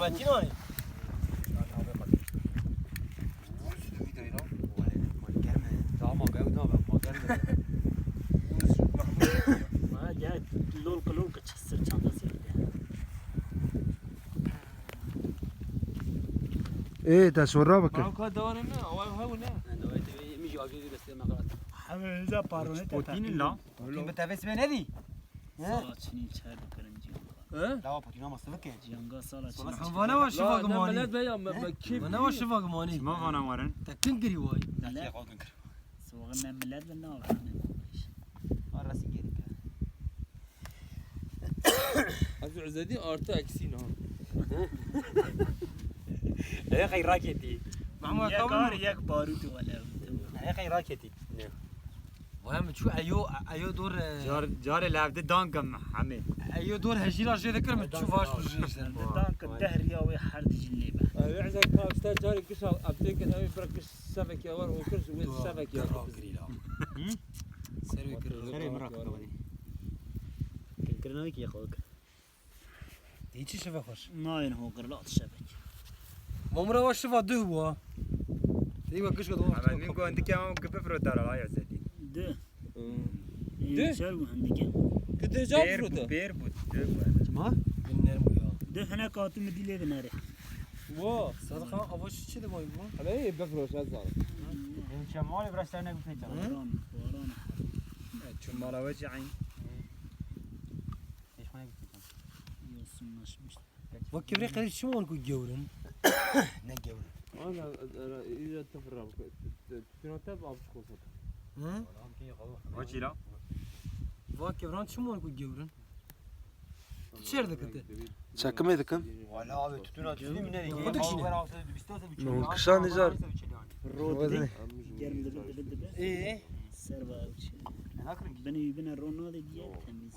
Ahmet'in hani. Tamam ben ne ben makarna. ما جاء لولك لولك تشسر çantası yani. ايه ده سورا بك Kanka devam ne? Vay vay ne? Yani o eti mi jogge göster makarat. Hamza parone Potinin la. Potin be tefes be ne di? Sala çini içer bakarım ciyanga. He? Lava potin ama sıvı ki. Ciyanga sala çini. Vana var şifa La ne gımani. meled be ya me kif. Vana var şifa gımani. ما فانا مرن Tekin giri vay. Mele. Soğan ne millet ve ne var? Arası geri. Hafif uzedi artı eksi ne? يا اخي راكتي Mahmut Yak var kabul. yak barutu valla. يا اخي راكتي وهم شو أيو أيو دور آه، جار جار لعبد دانكم عمي أيو دور هجيرا جي ذكر ما تشوفهاش في بجي دانك الدهر يا وي حرد جليبه عزك ما جاري كش ابتك أنا برك سمك يا ور وكرس وي سمك يا ور سيري كريلا سيري مراك كريلا ويك يا خوك هيتش شبه خوش؟ ناين هو قرلات الشبك ممرا واش شبه دهوا ايوا كش قد هو عندك كم كبفرو دار الله يعزك ده De. De. Şer bu hendike. كده جاب بير فروتا بير بوت Ma? Dinlerim bu ya. De hene katı mı dile nare. وا Sadaka avaş içi de boy bu. على ايه بفروش هزار من شمالي برشلونه بفيتا Varan varan. شمال وجه عين ايش ما Yosunlaşmış. Bak kibri kadar şu an ku gevrin. Ne gevrin? انا انا اذا تفرم تنتب ابو شخوصه Hı? وجه لا Bak kibran şu an ku gevrin. İçeride kıtı. Çakımı edikın. Valla abi tutun atıyor değil mi ne? Kapadık şimdi. No, kışan nizar. Rodi. Gerim de de de de. Eee? Serva uçi. Ne akırın ki? Beni beni Ronaldo diye temiz.